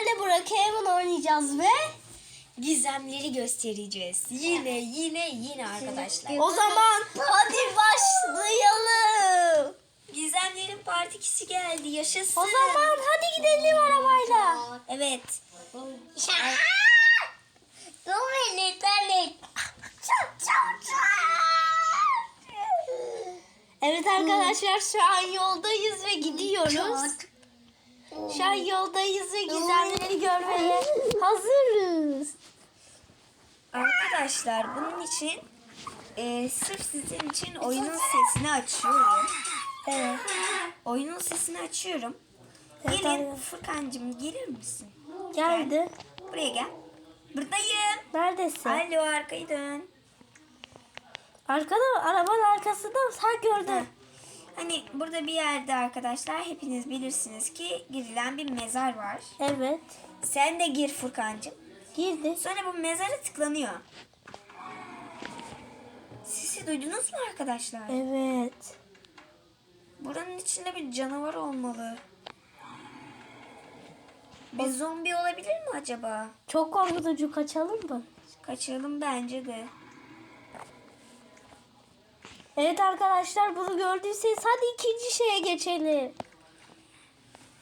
Sizlerle Brookhaven oynayacağız ve gizemleri göstereceğiz. Yine yine yine arkadaşlar. O zaman hadi başlayalım. Gizemlerin part 2'si geldi. Yaşasın. O zaman hadi gidelim arabayla. Evet. Evet arkadaşlar şu an yoldayız ve gidiyoruz. Şu an yoldayız ve gizemleri görmeye hazırız. Arkadaşlar bunun için e, sırf sizin için oyunun sesini açıyorum. Evet. Oyunun sesini açıyorum. Gelin. Furkancığım gelir misin? Geldi. Buraya gel. Buradayım. Neredesin? Alo arkayı dön. Arkada arabanın arkasında mı? Ha gördüm. Hani burada bir yerde arkadaşlar hepiniz bilirsiniz ki girilen bir mezar var. Evet. Sen de gir Furkancığım. Girdi. Sonra bu mezara tıklanıyor. Sesi duydunuz mu arkadaşlar? Evet. Buranın içinde bir canavar olmalı. Bir zombi olabilir mi acaba? Çok korkutucu kaçalım mı? Kaçalım bence de. Evet arkadaşlar bunu gördüyseniz hadi ikinci şeye geçelim.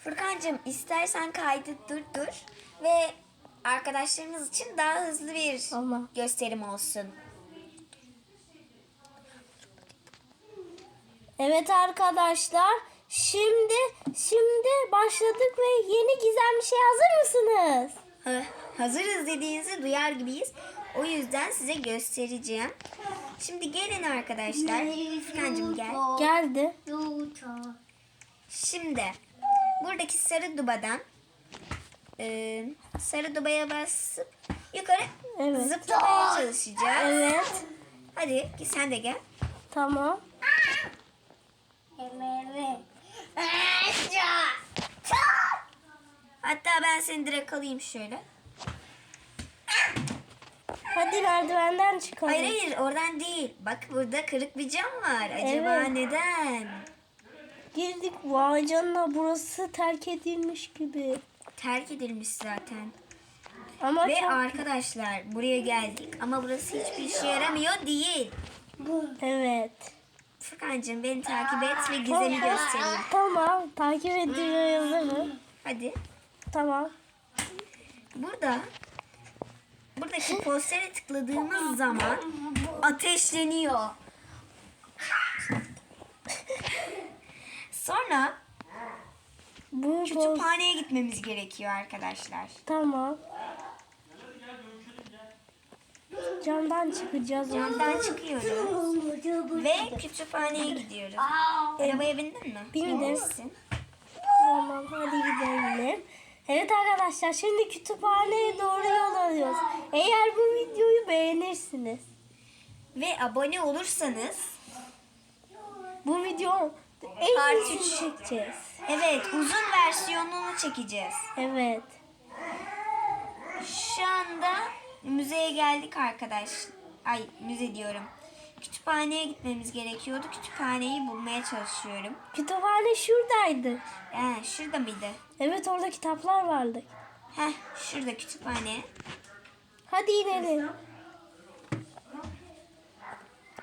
Furkancığım istersen kaydı durdur ve arkadaşlarımız için daha hızlı bir Ama gösterim olsun. Evet arkadaşlar şimdi şimdi başladık ve yeni gizemli şey hazır mısınız? Ha, hazırız dediğinizi duyar gibiyiz. O yüzden size göstereceğim. Şimdi gelin arkadaşlar. Furkancığım gel. Geldi. Şimdi buradaki sarı dubadan e, sarı dubaya basıp yukarı Evet. zıplamaya çalışacağız. Evet. Hadi sen de gel. Tamam. Hatta ben seni direkt alayım şöyle. Hadi merdivenden çıkalım. Hayır hayır oradan değil. Bak burada kırık bir cam var. Acaba Evet. neden? Girdik. Vay canına burası terk edilmiş gibi. Terk edilmiş zaten. Ama Ve çok... arkadaşlar buraya geldik ama burası hiçbir işe yaramıyor değil. Evet. Furkancığım beni takip et ve gizemi göstereyim. Tamam. Takip ediyor yazı mı? Hadi. Tamam. Burada buradaki postere tıkladığımız zaman ateşleniyor. Sonra Bu kütüphaneye gitmemiz gerekiyor arkadaşlar. Tamam. Camdan çıkacağız. Camdan çıkıyoruz ve kütüphaneye gidiyoruz. Arabaya bindin mi? Bindim. Tamam hadi gidelim. Evet arkadaşlar şimdi kütüphaneye doğru yol alıyoruz. Eğer bu videoyu beğenirsiniz. Ve abone olursanız Bu video en üç. çekeceğiz. evet uzun versiyonunu çekeceğiz. Evet. Şu anda müzeye geldik arkadaş. Ay müze diyorum. Kütüphaneye gitmemiz gerekiyordu. Kütüphaneyi bulmaya çalışıyorum. Kütüphane şuradaydı. He, şurada mıydı? Evet orada kitaplar vardı. Heh, şurada kütüphane. Hadi inelim.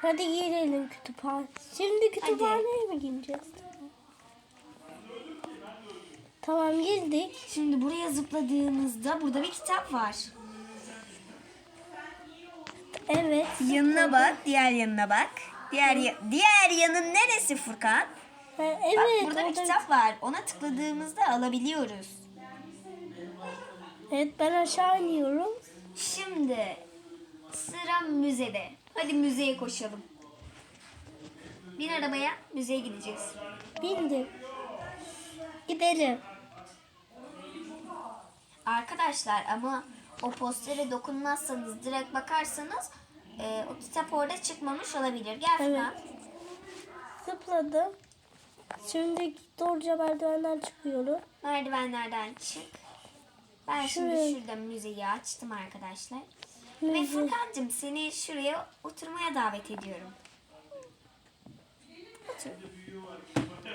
Hadi girelim kütüphane. Şimdi kütüphaneye mi gireceğiz? Tamam girdik. Şimdi buraya zıpladığımızda burada bir kitap var. Evet. Yanına bak, diğer yanına bak. Diğer ya- diğer yanın neresi Furkan? Ha, Bak Evet. burada bir orada- kitap var. Ona tıkladığımızda alabiliyoruz. Evet ben aşağı iniyorum. Şimdi sıra müzede. Hadi müzeye koşalım. Bin arabaya müzeye gideceğiz. Bindim. Gidelim. Arkadaşlar ama o postere dokunmazsanız direkt bakarsanız e, o kitap orada çıkmamış olabilir. Gel Evet. Furkan. Zıpladım. Şimdi doğruca merdivenden çıkıyorum. Merdivenlerden çık. Ben şimdi Şuraya. şurada müzeyi açtım arkadaşlar. Ve Müze. Furkan'cığım seni şuraya oturmaya davet ediyorum.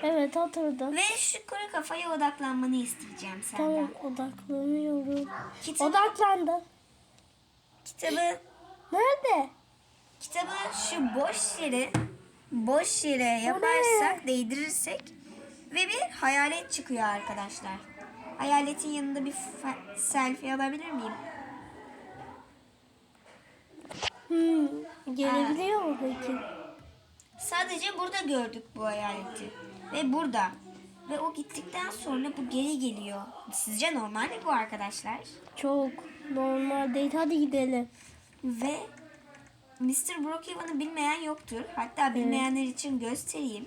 Evet oturdum. Ve şu kuru kafaya odaklanmanı isteyeceğim senden. Tamam odaklanıyorum. Kitap, Odaklandım. kitabı, Nerede? kitabı şu boş yere boş yere yaparsak, değdirirsek ve bir hayalet çıkıyor arkadaşlar. Hayaletin yanında bir selfie alabilir miyim? Hmm, gelebiliyor mu peki? Sadece burada gördük bu hayaleti. Ve burada. Ve o gittikten sonra bu geri geliyor. Sizce normal mi bu arkadaşlar? Çok normal değil. Hadi gidelim. Ve Mr. Brookhaven'ı bilmeyen yoktur. Hatta bilmeyenler için göstereyim.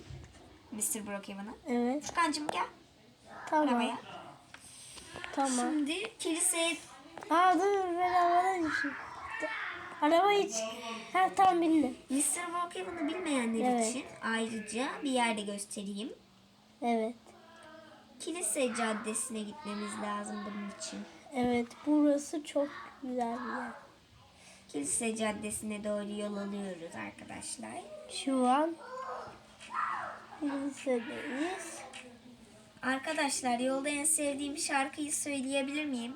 Mr. Brookhaven'ı. Evet. Furkan'cığım gel Tamam. arabaya. Tamam. Şimdi kiliseye Aa dur ben havada düşeyim. Araba hiç. Ha tamam bindim. Mr. Brookhaven'ı bilmeyenler Evet. için ayrıca bir yerde göstereyim. Evet. Kilise Caddesi'ne gitmemiz lazım bunun için. Evet burası çok güzel bir yer. Kilise Caddesi'ne doğru yol alıyoruz arkadaşlar. Şu an lisedeyiz. Arkadaşlar yolda en sevdiğim şarkıyı söyleyebilir miyim?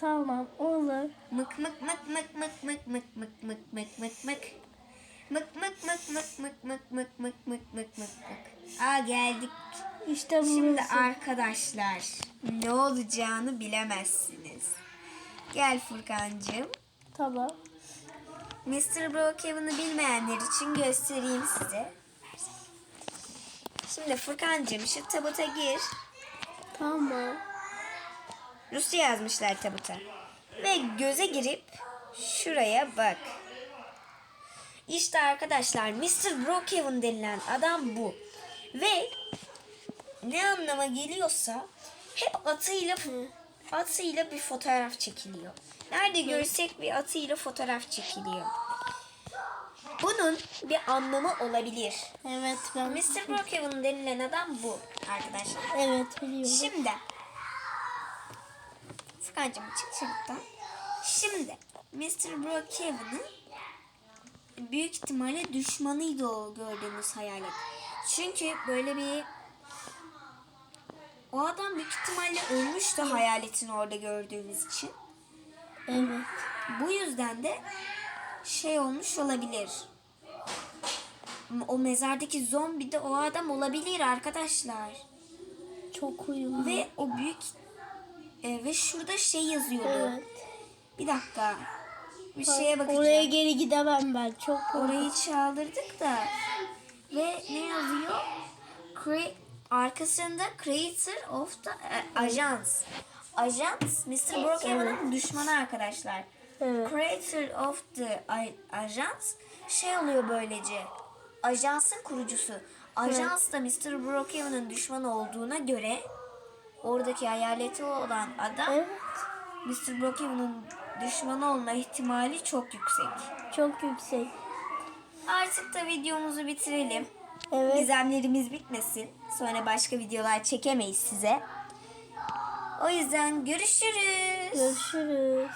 Tamam olur. Mık mık mık mık mık mık mık mık mık mık mık mık. Mık mık mık mık mık mık mık mık mık mık mık. Aa geldik. İşte burası. Şimdi arkadaşlar ne olacağını bilemezsiniz. Gel Furkancığım. Tamam. Mr. Brookhaven'ı bilmeyenler için göstereyim size. Şimdi Furkancığım şu tabuta gir. Tamam. Rusça yazmışlar tabuta. Ve göze girip şuraya bak. İşte arkadaşlar Mr. Brookhaven denilen adam bu. Ve ne anlama geliyorsa hep atıyla atıyla bir fotoğraf çekiliyor. Nerede görsek bir atıyla fotoğraf çekiliyor. Bunun bir anlamı olabilir. Evet ben. Mr. Brookhaven denilen adam bu arkadaşlar. Evet biliyorum. Şimdi. Furkan'cığım çık çabuktan. Şimdi. Mr. Brookhaven'ın büyük ihtimalle düşmanıydı o gördüğümüz hayalet. Çünkü böyle bir o adam büyük ihtimalle ölmüştü hayaletin orada gördüğümüz için. Evet. Bu yüzden de şey olmuş olabilir. O mezardaki zombi de o adam olabilir arkadaşlar. Çok uyumlu. Ve o büyük e, ve şurada şey yazıyordu. Evet. Bir dakika. Bir şeye bakacağım. Oraya geri gidemem ben. Çok Orayı çaldırdık da. Ve ne yazıyor? Cre- arkasında Creator of the e, Ajans. Ajans Mr. Brookhaven'ın düşmanı arkadaşlar. Evet. Creator of the Ajans şey oluyor böylece. Ajansın kurucusu. Ajans da Mr. Brookhaven'ın düşmanı olduğuna göre oradaki hayaleti olan adam Evet. Mr. Brookhaven'ın düşmanı olma ihtimali çok yüksek. Çok yüksek. Artık da videomuzu bitirelim. Evet. Gizemlerimiz bitmesin. Sonra başka videolar çekemeyiz size. O yüzden görüşürüz. Görüşürüz.